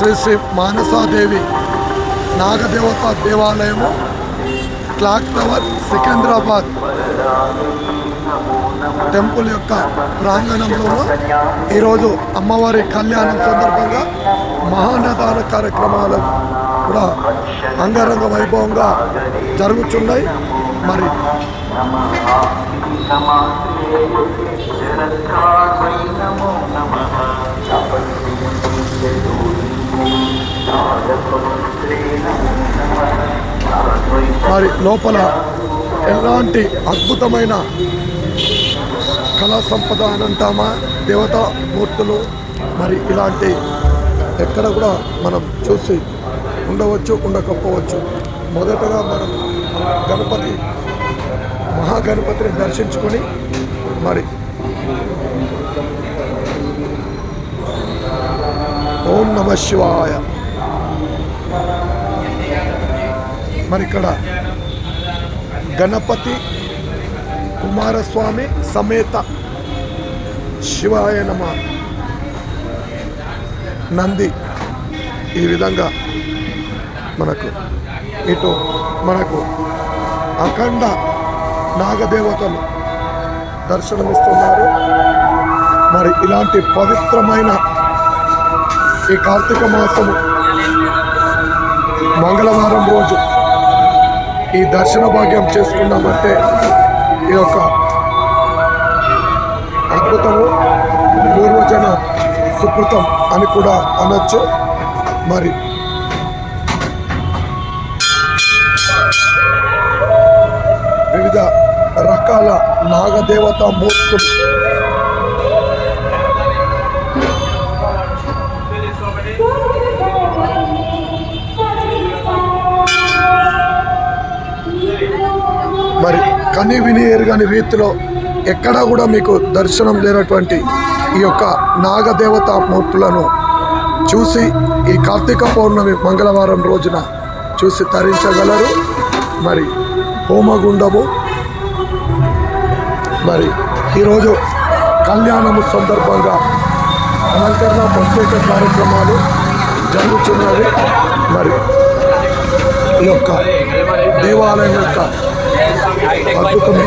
శ్రీ శ్రీ మానసాదేవి నాగదేవత దేవాలయము clock tower Secunderabad. Temple యొక్క ప్రాంగణంలో ఈరోజు అమ్మవారి కళ్యాణం సందర్భంగా మహానదాన కార్యక్రమాలు కూడా అంగరంగ వైభవంగా జరుగుతున్నాయి మరి మరి లోపల ఎలాంటి అద్భుతమైన కళా సంపద అని అంటామా? దేవతా మూర్తులు మరి ఇలాంటి ఎక్కడ కూడా మనం చూసి ఉండవచ్చు ఉండకపోవచ్చు. మొదటగా మనం గణపతి మహాగణపతిని దర్శించుకొని మరి ఓం నమ శివాయ. మరి ఇక్కడ గణపతి కుమారస్వామి సమేత శివాయ నమ నంది ఈ విధంగా మనకు ఇటు మనకు అఖండ నాగదేవతలు దర్శనమిస్తున్నారు. మరి ఇలాంటి పవిత్రమైన ఈ కార్తీక మాసము మంగళవారం రోజు ఈ దర్శన భాగ్యం చేసుకున్నామంటే ఈ యొక్క అద్భుతము పూర్వజన సుకృతం అని కూడా అనొచ్చు. మరి వివిధ రకాల నాగదేవత మూర్తులు మరి కని విని ఎరుగని రీతిలో ఎక్కడా కూడా మీకు దర్శనం లేనటువంటి ఈ యొక్క నాగదేవత మూర్తులను చూసి ఈ కార్తీక పౌర్ణమి మంగళవారం రోజున చూసి తరించగలరు. మరి హోమగుండము మరి ఈరోజు కళ్యాణము సందర్భంగా అలంకరణ ప్రత్యేక కార్యక్రమాలు జరుగుతున్నవి. మరి ఈ యొక్క దేవాలయం యొక్క అద్భుతమే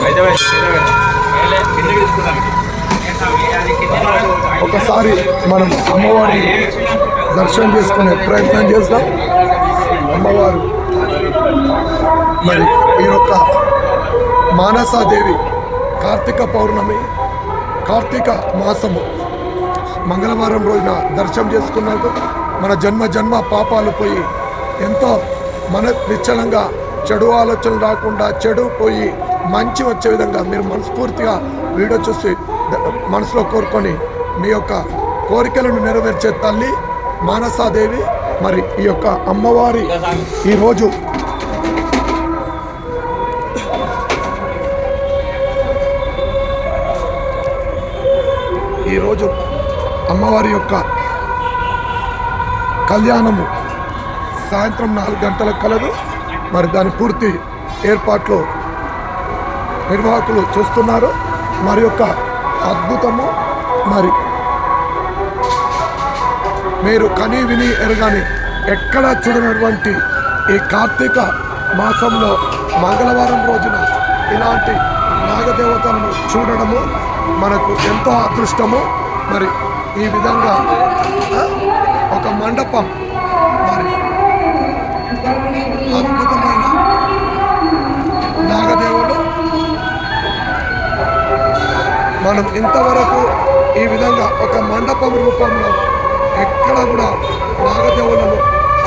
ఒకసారి మనం అమ్మవారిని దర్శనం చేసుకునే ప్రయత్నం చేద్దాం. అమ్మవారు మరి ఈ యొక్క మానసాదేవి కార్తీక పౌర్ణమి కార్తీక మాసము మంగళవారం రోజున దర్శనం చేసుకున్నాక మన జన్మ జన్మ పాపాలు పోయి ఎంతో మన నిశ్చలంగా చెడు ఆలోచనలు రాకుండా చెడు పోయి మంచి వచ్చే విధంగా మీరు మనస్ఫూర్తిగా వీడియో చూసి మనసులో కోరుకొని మీ యొక్క కోరికలను నెరవేర్చే తల్లి మానసాదేవి మరి ఈ యొక్క అమ్మవారి ఈరోజు ఈరోజు అమ్మవారి యొక్క కళ్యాణము సాయంత్రం నాలుగు గంటలకు కలదు. మరి దాని పూర్తి ఏర్పాట్లు నిర్వాహకులు చూస్తున్నారు. మరి యొక్క అద్భుతము మరి మీరు కని విని ఎరగని ఎక్కడ చూడనటువంటి ఈ కార్తీక మాసంలో మంగళవారం రోజున ఇలాంటి నాగదేవతలను చూడడము మనకు ఎంతో అదృష్టము. మరి ఈ విధంగా ఒక మండపం మరి అద్భుతమైన నాగదేవుడు. మనం ఇంతవరకు ఈ విధంగా ఒక మండపం రూపంలో ఎక్కడ కూడా నాగదేవులను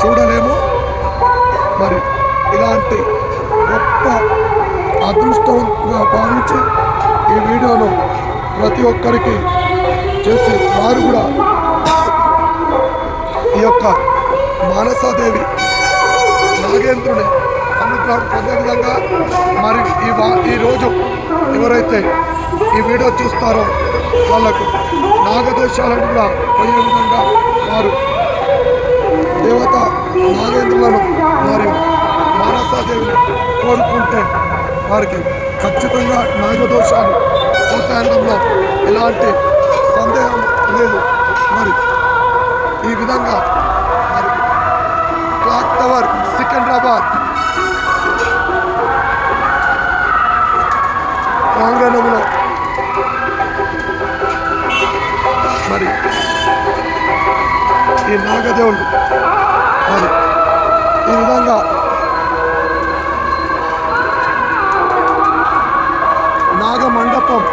చూడలేము. మరి ఇలాంటి గొప్ప అదృష్టంగా భావించి ఈ వీడియోను ప్రతి ఒక్కరికి చేసి వారు కూడా ఈ యొక్క మానసాదేవి నాగేంద్రుని అనుగ్రహం మరి ఈ వా ఈరోజు ఎవరైతే ఈ వీడియో చూస్తారో వాళ్ళకు నాగదోషాలను కూడా పోయే విధంగా వారు దేవత నాగేంద్రులను మరియు మానసాదేవిని కోరుకుంటే వారికి ఖచ్చితంగా నాగదోషాలు పోతాయనడంలో ఎలాంటి సందేహం లేదు. మరి ఈ విధంగా మరి. ఈ నాగదేవుడు. మరి ఈ విధంగా నాగమండపం.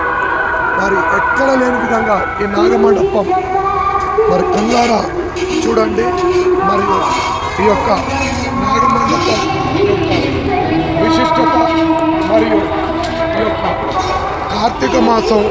మరి ఎక్కడ లేని విధంగా ఈ నాగమండపం. మరి కళ్ళారా చూడండి. మరియు ఈ యొక్క నాగమండపం యొక్క విశిష్టత మరియు ఈ యొక్క కార్తీక మాసం